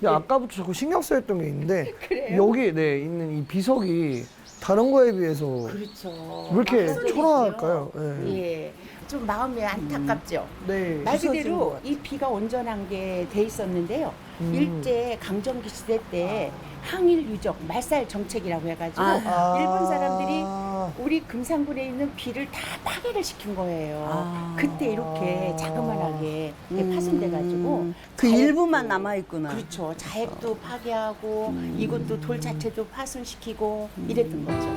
근데 아까부터 자꾸 신경 쓰였던 게 있는데 그래요? 여기 네 있는 이 비석이 다른 거에 비해서 그렇죠. 왜 이렇게 막소리죠. 초라할까요? 예. 예. 좀 마음이 안타깝죠. 네. 말 그대로 것이 비가 온전한 게 돼 있었는데요. 음. 일제 강점기 시대 때 항일 유적 말살 정책이라고 해가지고 아. 일본 사람들이 아, 우리 금산군에 있는 비를 다 파괴를 시킨 거예요. 아. 그때 이렇게 자그만하게 음. 파손돼가지고 그 자액도- 일부만 남아 있구나. 그렇죠. 자액도 파괴하고 음. 이것도 돌 자체도 파손시키고 이랬던 거죠.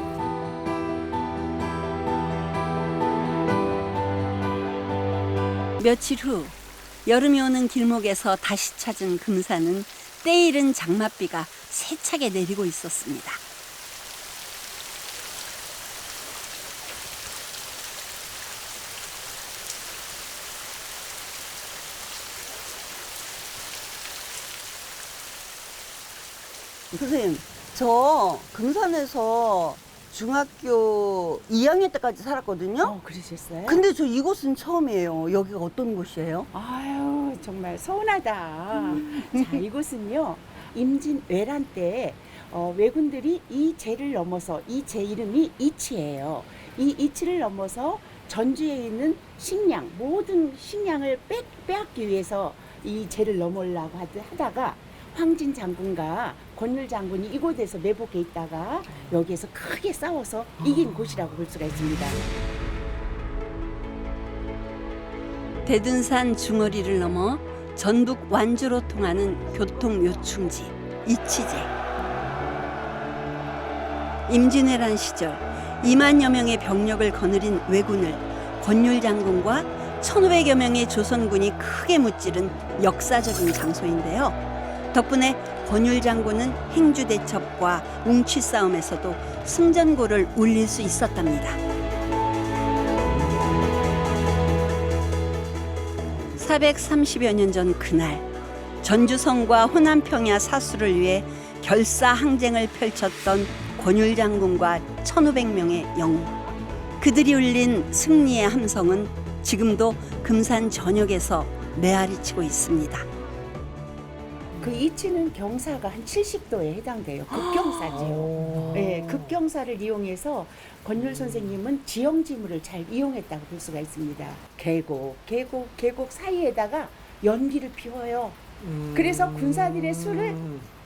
며칠 후 여름이 오는 길목에서 다시 찾은 금산은 때이른 장맛비가 세차게 내리고 있었습니다. 선생님, 저 금산에서 중학교 2학년 때까지 살았거든요. 어, 그러셨어요? 근데 저 이곳은 처음이에요. 여기가 어떤 곳이에요? 아유 정말 서운하다. 자 이곳은요 임진 외란 때 어, 왜군들이 이 제를 넘어서 이 제 이름이 이치예요. 이 이치를 넘어서 전주에 있는 식량 모든 식량을 빼, 빼앗기 위해서 이 제를 넘으려고 하다가 황진 장군과 권율 장군이 이곳에서 매복해 있다가 여기에서 크게 싸워서 이긴 곳이라고 볼 수가 있습니다. 대둔산 중어리를 넘어 전북 완주로 통하는 교통 요충지 이치제. 임진왜란 시절 2만여 명의 병력을 거느린 왜군을 권율 장군과 1,500여 명의 조선군이 크게 무찌른 역사적인 장소인데요. 덕분에 권율 장군은 행주 대첩과 웅치 싸움에서도 승전고를 울릴 수 있었답니다. 430여 년 전 그날 전주성과 호남 평야 사수를 위해 결사 항쟁을 펼쳤던 권율 장군과 1,500명의 영웅. 그들이 울린 승리의 함성은 지금도 금산 전역에서 메아리치고 있습니다. 그 이치는 경사가 한 70도에 해당돼요. 급경사지요. 어. 네, 급경사를 이용해서 권율 선생님은 지형지물을 잘 이용했다고 볼 수가 있습니다. 계곡, 계곡, 계곡 사이에다가 연기를 피워요. 음. 그래서 군사들의 수를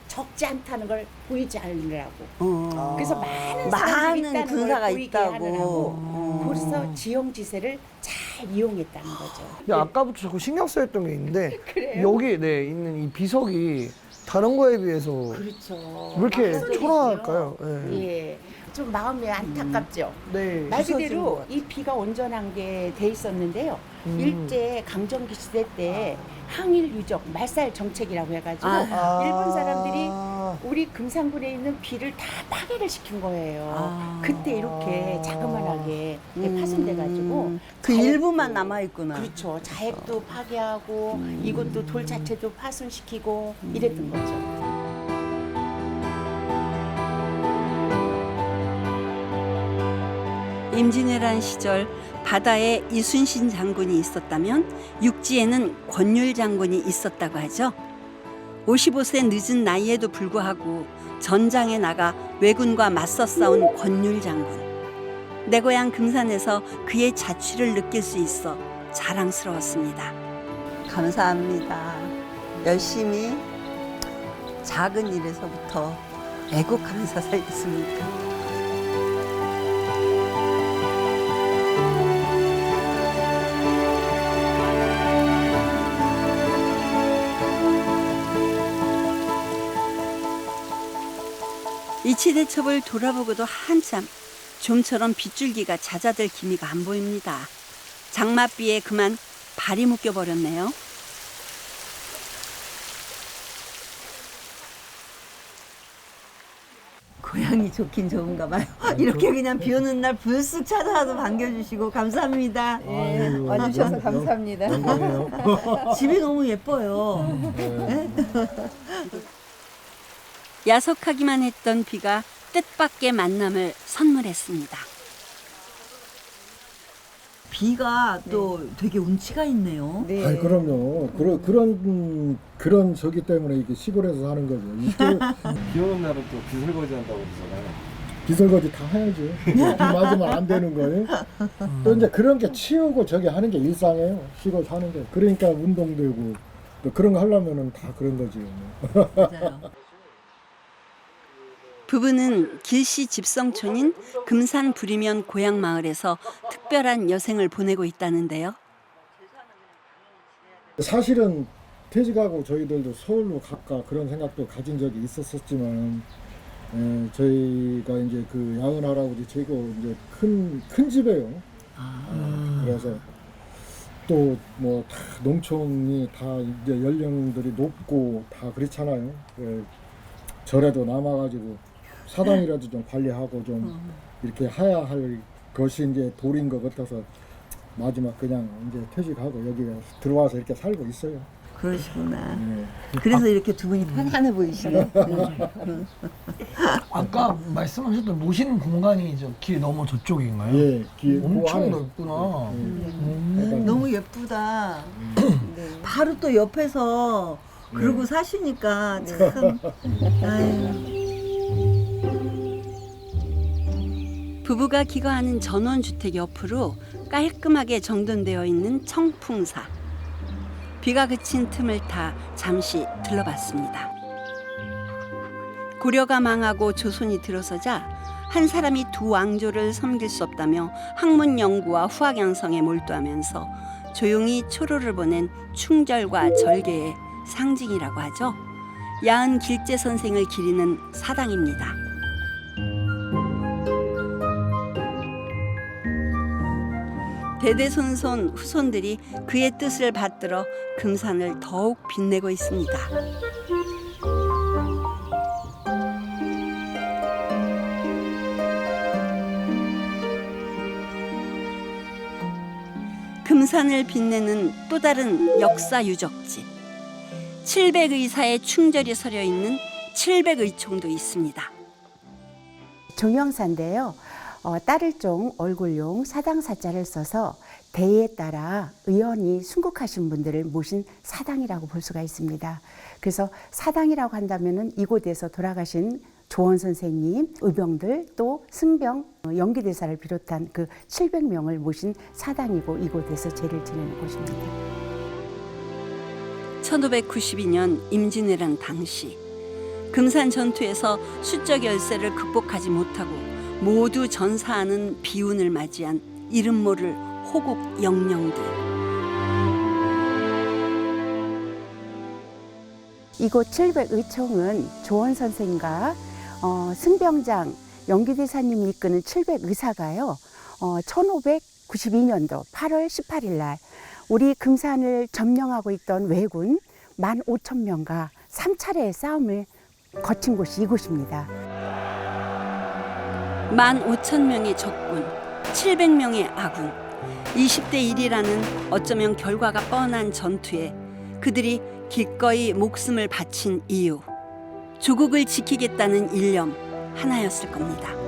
적지 않다는 걸 보이지 않으라고. 어. 그래서 많은 사람들이 많은 있다는 군사가 걸 보이게 있다고. 하느라고. 어. 그래서 지형지세를 잘 이용했다는 거죠. 근데 아까부터 자꾸 신경 쓰였던 게 있는데 그래요? 여기 네 있는 이 비석이 다른 거에 비해서 그렇죠. 왜 이렇게 막소리죠. 초라할까요? 예. 예. 좀 마음이 안타깝죠. 네. 말 그대로 것이 비가 온전한 게 돼 있었는데요. 음. 일제 강점기 시대 때 항일 유적 말살 정책이라고 해가지고 아. 일본 사람들이 아, 우리 금산군에 있는 비를 다 파괴를 시킨 거예요. 아. 그때 이렇게 자그만하게 음. 파손돼가지고 그 일부만 남아 있구나. 그렇죠. 자액도 파괴하고 음. 이것도 돌 자체도 파손시키고 이랬던 거죠. 임진왜란 시절 바다에 이순신 장군이 있었다면 육지에는 권율 장군이 있었다고 하죠. 55세 늦은 나이에도 불구하고 전장에 나가 왜군과 맞서 싸운 권율 장군. 내 고향 금산에서 그의 자취를 느낄 수 있어 자랑스러웠습니다. 감사합니다. 열심히 작은 일에서부터 애국하면서 살겠습니다. 이치대첩을 돌아보고도 한참 좀처럼 빗줄기가 잦아들 기미가 안 보입니다. 장맛비에 그만 발이 묶여버렸네요. 고향이 좋긴 좋은가 봐요. 이렇게 그냥 비 오는 날 불쑥 찾아와서 반겨주시고 감사합니다. 예, 아유, 와주셔서 영- 감사합니다. 영광이에요. 집이 너무 예뻐요. 야속하기만 했던 비가 뜻밖의 만남을 선물했습니다. 비가 또 되게 운치가 있네요. 네. 아이 그럼요. 그런 그런 음, 그런 저기 때문에 이게 시골에서 사는 거죠. 비 오는 날은 또 비설거지 한다고 그러잖아요. 비설거지 다 해야죠. 비 맞으면 안 되는 거예요. 또 이제 그런 게 치우고 저기 하는 게 일상이에요. 시골 사는 게. 그러니까 운동되고 또 그런 거 하려면은 다 그런 거지. 맞아요. 부부는 길시 집성촌인 금산 부리면 고향 마을에서 특별한 여생을 보내고 있다는데요. 사실은 퇴직하고 저희들도 서울로 갈까 그런 생각도 가진 적이 있었었지만 에, 저희가 이제 그 야은 할아버지 제고 이제 큰 큰 집이에요. 아, 그래서 또 뭐 다 농촌이 다 이제 연령들이 높고 다 그렇잖아요. 예, 절에도 남아가지고 사당이라도 좀 관리하고 좀 이렇게 해야 할 것이 이제 도리인 것 같아서 마지막 그냥 이제 퇴직하고 여기 들어와서 이렇게 살고 있어요. 그러시구나. 예. 그래서 이렇게 두 분이 편안해 보이시네. 아까 말씀하셨던 모시는 공간이 저길 너머 저쪽인가요? 예, 기, 그 엄청 안에 넓구나. 예. 음. 약간 너무 예쁘다. 네. 바로 또 옆에서 그러고 사시니까 참. 아유. 부부가 기거하는 전원주택 옆으로 깔끔하게 정돈되어 있는 청풍사. 비가 그친 틈을 타 잠시 들러봤습니다. 고려가 망하고 조선이 들어서자 한 사람이 두 왕조를 섬길 수 없다며 학문 연구와 후학 양성에 몰두하면서 조용히 초로를 보낸 충절과 절개의 상징이라고 하죠. 야은 길제 선생을 기리는 사당입니다. 대대손손 후손들이 그의 뜻을 받들어 금산을 더욱 빛내고 있습니다. 금산을 빛내는 또 다른 역사 유적지. 700의사의 충절이 서려 있는 700의총도 있습니다. 종영사인데요. 어, 딸을종 얼굴용 사당사자를 써서 대에 따라 의원이 순국하신 분들을 모신 사당이라고 볼 수가 있습니다. 그래서 사당이라고 한다면은 이곳에서 돌아가신 조원 선생님, 의병들 또 승병, 어, 연기대사를 비롯한 그 700명을 모신 사당이고 이곳에서 제를 지내는 곳입니다. 1592년 임진왜란 당시 금산 전투에서 수적 열세를 극복하지 못하고 모두 전사하는 비운을 맞이한 이름 모를 호국 영령들. 이곳 700의총은 조원 선생과 어, 승병장 연기대사님이 이끄는 700의사가요. 어, 1592년도 8월 18일 날 우리 금산을 점령하고 있던 왜군 15,000명과 3차례의 싸움을 거친 곳이 이곳입니다. 15,000명의 적군, 700명의 아군, 20대 1이라는 어쩌면 결과가 뻔한 전투에 그들이 기꺼이 목숨을 바친 이유. 조국을 지키겠다는 일념 하나였을 겁니다.